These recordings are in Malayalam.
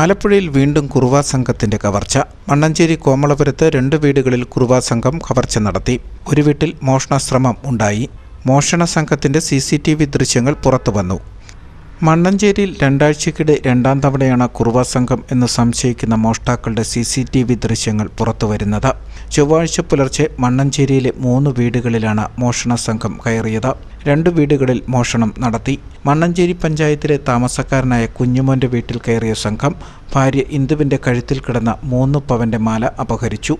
ആലപ്പുഴയിൽ വീണ്ടും കുറുവാ സംഘത്തിന്റെ കവർച്ച. മണ്ണഞ്ചേരി കോമളപുരത്ത് രണ്ട് വീടുകളിൽ കുറുവാ സംഘം കവർച്ച നടത്തി. ഒരു വീട്ടിൽ മോഷണശ്രമം ഉണ്ടായി. മോഷണ സംഘത്തിന്റെ സി സി ടി വി ദൃശ്യങ്ങൾ പുറത്തുവന്നു. മണ്ണഞ്ചേരിയിൽ രണ്ടാഴ്ചക്കിടെ രണ്ടാം തവണയാണ് കുറുവാ സംഘം എന്ന് സംശയിക്കുന്ന മോഷ്ടാക്കളുടെ സി സി ടി വി ദൃശ്യങ്ങൾ പുറത്തുവരുന്നത്. ചൊവ്വാഴ്ച പുലർച്ചെ മണ്ണഞ്ചേരിയിലെ മൂന്ന് വീടുകളിലാണ് മോഷണ സംഘം കയറിയത്. രണ്ട് വീടുകളിൽ മോഷണം നടത്തി. മണ്ണഞ്ചേരി പഞ്ചായത്തിലെ താമസക്കാരനായ കുഞ്ഞുമോന്റെ വീട്ടിൽ കയറിയ സംഘം ഭാര്യ ഇന്ദുവിന്റെ കഴുത്തിൽ കിടന്ന മൂന്ന് പവന്റെ മാല അപഹരിച്ചു.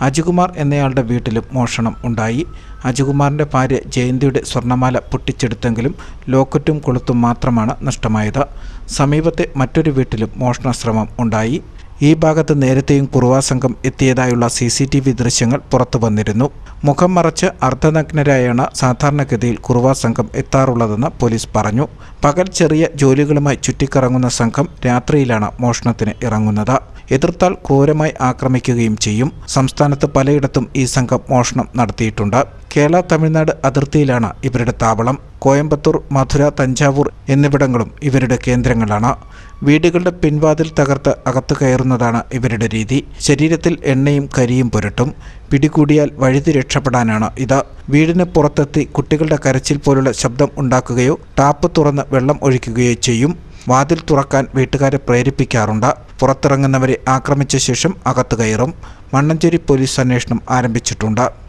അജുകുമാർ എന്നയാളുടെ വീട്ടിലും മോഷണം ഉണ്ടായി. അജികുമാറിന്റെ ഭാര്യ ജയന്തിയുടെ സ്വർണമാല പൊട്ടിച്ചെടുത്തെങ്കിലും ലോക്കറ്റും കൊളുത്തും മാത്രമാണ് നഷ്ടമായത്. സമീപത്തെ മറ്റൊരു വീട്ടിലും മോഷണശ്രമം ഉണ്ടായി. ഈ ഭാഗത്ത് നേരത്തെയും കുറുവാ സംഘം എത്തിയതായുള്ള സി സി ടി വി ദൃശ്യങ്ങൾ പുറത്തു വന്നിരുന്നു. മുഖം മറച്ച് അർദ്ധനഗ്നരായാണ് സാധാരണഗതിയിൽ കുറുവാ സംഘം എത്താറുള്ളതെന്ന് പോലീസ് പറഞ്ഞു. പകൽ ചെറിയ ജോലികളുമായി ചുറ്റിക്കറങ്ങുന്ന സംഘം രാത്രിയിലാണ് മോഷണത്തിന് ഇറങ്ങുന്നത്. എതിർത്താൽ ക്രൂരമായി ആക്രമിക്കുകയും ചെയ്യും. സംസ്ഥാനത്ത് പലയിടത്തും ഈ സംഘം മോഷണം നടത്തിയിട്ടുണ്ട്. കേരള തമിഴ്നാട് അതിർത്തിയിലാണ് ഇവരുടെ താവളം. കോയമ്പത്തൂർ മധുര തഞ്ചാവൂർ എന്നിവിടങ്ങളും ഇവരുടെ കേന്ദ്രങ്ങളാണ്. വീടുകളുടെ പിൻവാതിൽ തകർത്ത് അകത്തു കയറുന്നതാണ് ഇവരുടെ രീതി. ശരീരത്തിൽ എണ്ണയും കരിയും പുരട്ടും. പിടികൂടിയാൽ വഴുതി രക്ഷപ്പെടാനാണ് ഇത്. വീടിന് പുറത്തെത്തി കുട്ടികളുടെ കരച്ചിൽ പോലുള്ള ശബ്ദം ഉണ്ടാക്കുകയോ ടാപ്പ് തുറന്ന് വെള്ളം ഒഴിക്കുകയോ ചെയ്യും. വാതിൽ തുറക്കാൻ വീട്ടുകാരെ പ്രേരിപ്പിക്കാറുണ്ട്. പുറത്തിറങ്ങുന്നവരെ ആക്രമിച്ച ശേഷം അകത്തു കയറും. മണ്ണഞ്ചേരി പോലീസ് അന്വേഷണം ആരംഭിച്ചിട്ടുണ്ട്.